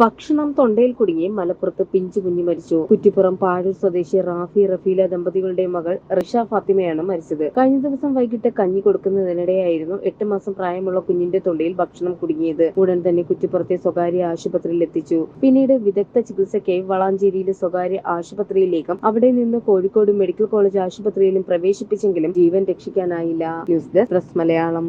ഭക്ഷണം തൊണ്ടയിൽ കുടുങ്ങി മലപ്പുറത്ത് പിഞ്ചു കുഞ്ഞു മരിച്ചു. കുറ്റിപ്പുറം പാഴൂർ സ്വദേശി റാഫി റഫീല ദമ്പതികളുടെ മകൾ റിഷ ഫാത്തിമയാണ് മരിച്ചത്. കഴിഞ്ഞ ദിവസം വൈകിട്ട് കഞ്ഞി കൊടുക്കുന്നതിനിടെയായിരുന്നു എട്ട് മാസം പ്രായമുള്ള കുഞ്ഞിന്റെ തൊണ്ടയിൽ ഭക്ഷണം കുടുങ്ങിയത്. ഉടൻ തന്നെ കുറ്റിപ്പുറത്തെ സ്വകാര്യ ആശുപത്രിയിൽ എത്തിച്ചു. പിന്നീട് വിദഗ്ധ ചികിത്സയ്ക്കായി വളാഞ്ചേരിയിലെ സ്വകാര്യ ആശുപത്രിയിലേക്കും അവിടെ നിന്ന് കോഴിക്കോട് മെഡിക്കൽ കോളേജ് ആശുപത്രിയിലും പ്രവേശിപ്പിച്ചെങ്കിലും ജീവൻ രക്ഷിക്കാനായില്ല. News desk press Malayalam.